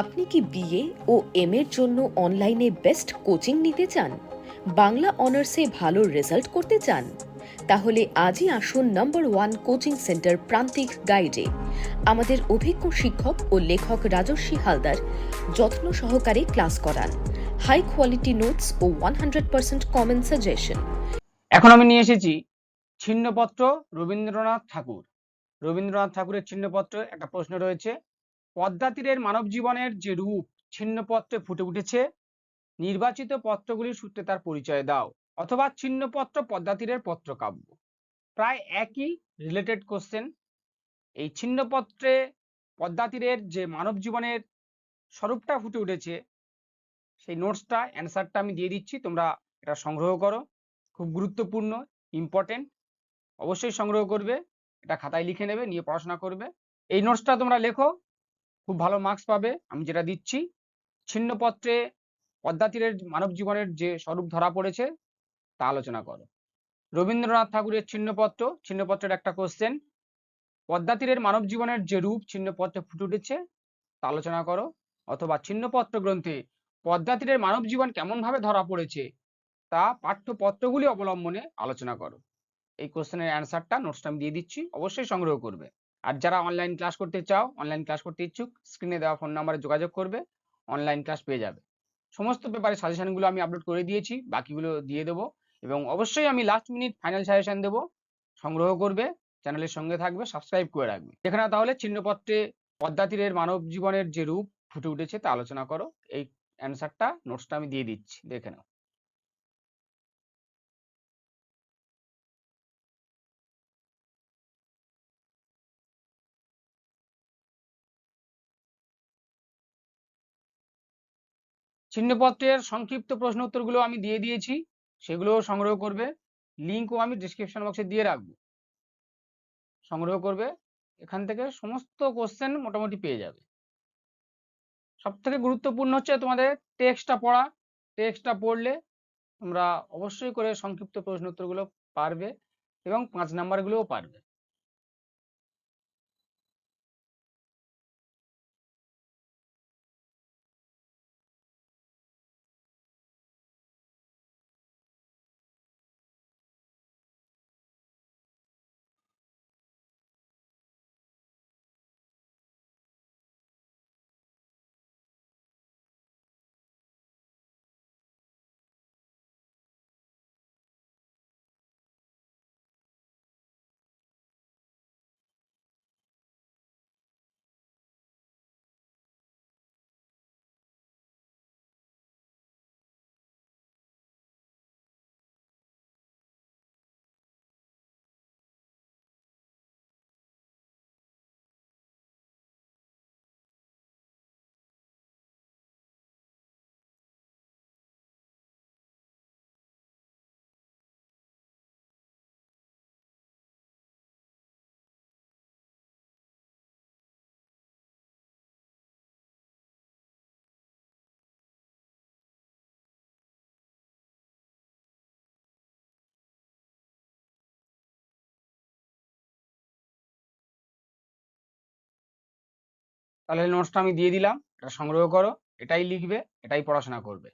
আপনি কি বিএ ও এম এর জন্য অনলাইনে বেস্ট কোচিং নিতে চান? বাংলা অনার্সে ভালো রেজাল্ট করতে চান? তাহলে আজই আসুন নম্বর ওয়ান কোচিং সেন্টার প্রান্তিক গাইডে। আমাদের অভিজ্ঞ শিক্ষক ও লেখক রাজস্বী হালদার যত্ন সহকারে ক্লাস করান। হাই কোয়ালিটি নোটস ও one hundred percent common suggestion. এখন আমি নিয়ে এসেছি ছিন্নপত্র রবীন্দ্রনাথ ঠাকুর। রবীন্দ্রনাথ ঠাকুরের ছিন্নপত্র একটা প্রশ্ন রয়েছে পদ্মা তীরের মানব জীবনের যে রূপ, ছিন্নপত্রে ফুটে উঠেছে, নির্বাচিত পত্রগুলির সূত্রে তার পরিচয় দাও, অথবা ছিন্নপত্র পদ্মা তীরের পত্রকাব্য। প্রায় একই রিলেটেড কোশ্চেন এই ছিন্নপত্রে পদ্মা তীরের যে মানব জীবনের স্বরূপটা ফুটে উঠেছে, সেই নোটসটা অ্যান্সারটা আমি দিয়ে দিচ্ছি, তোমরা এটা সংগ্রহ করো, খুব গুরুত্বপূর্ণ ইম্পর্টেন্ট অবশ্যই সংগ্রহ করবে, এটা খাতায় লিখে নেবে, নিয়ে পড়াশোনা করবে। এই নোটসটা তোমরা লেখো খুব ভালো মার্কস পাবে, আমি যেটা দিচ্ছি। ছিন্নপত্রে পদ্মা তীরের মানব জীবনের যে স্বরূপ ধরা পড়েছে, তা আলোচনা করো। রবীন্দ্রনাথ ঠাকুরের ছিন্নপত্র, ছিন্নপত্রের একটা কোশ্চেন পদ্মাতীরের মানব জীবনের যে রূপ ছিন্নপত্রে ফুটে উঠেছে, তা আলোচনা করো। অথবা ছিন্নপত্র গ্রন্থে পদ্মাতীরের মানব জীবন কেমন ভাবে ধরা পড়েছে, তা পাঠ্যপত্রগুলি অবলম্বনে আলোচনা করো। এই কোশ্চেনের অ্যান্সারটা নোটসটা আমি দিয়ে দিচ্ছি, অবশ্যই সংগ্রহ করবে। আর যারা অনলাইন ক্লাস করতে চাও অনলাইন ক্লাস করতে ইচ্ছুক স্ক্রিনে দেওয়া ফোন নাম্বারে যোগাযোগ করবে অনলাইন ক্লাস পেয়ে যাবে। সমস্ত পেপারের সাজেশনগুলো আমি আপলোড করে দিয়েছি, বাকিগুলো দিয়ে দেবো এবং অবশ্যই আমি লাস্ট মিনিট ফাইনাল সাজেশন দেবো, সংগ্রহ করবে চ্যানেলের সঙ্গে থাকবে সাবস্ক্রাইব করে রাখবে। এখানে তাহলে, চিহ্নপত্রে পদ্মাতীরের মানব জীবনের যে রূপ ফুটে উঠেছে তা আলোচনা করো, এই অ্যান্সারটা নোটসটা আমি দিয়ে দিচ্ছি, দেখে নাও। চিহ্নপত্রের সংক্ষিপ্ত প্রশ্ন উত্তরগুলো আমি দিয়ে দিয়েছি সেগুলো সংগ্রহ করবে। লিঙ্কও আমি ডিসক্রিপশন বক্সে দিয়ে রাখব। সংগ্রহ করবে, এখান থেকে সমস্ত কোশ্চেন মোটামুটি পেয়ে যাবে। সব থেকে গুরুত্বপূর্ণ হচ্ছে তোমাদের টেক্সটটা পড়া। টেক্সটটা পড়লে তোমরা অবশ্যই করে সংক্ষিপ্ত প্রশ্ন উত্তরগুলো পারবে এবং পাঁচ নাম্বারগুলোও পারবে। তাহলে নোটসটা আমি দিয়ে দিলাম এটা সংগ্রহ করো এটাই লিখবে এটাই পড়াশোনা করবে।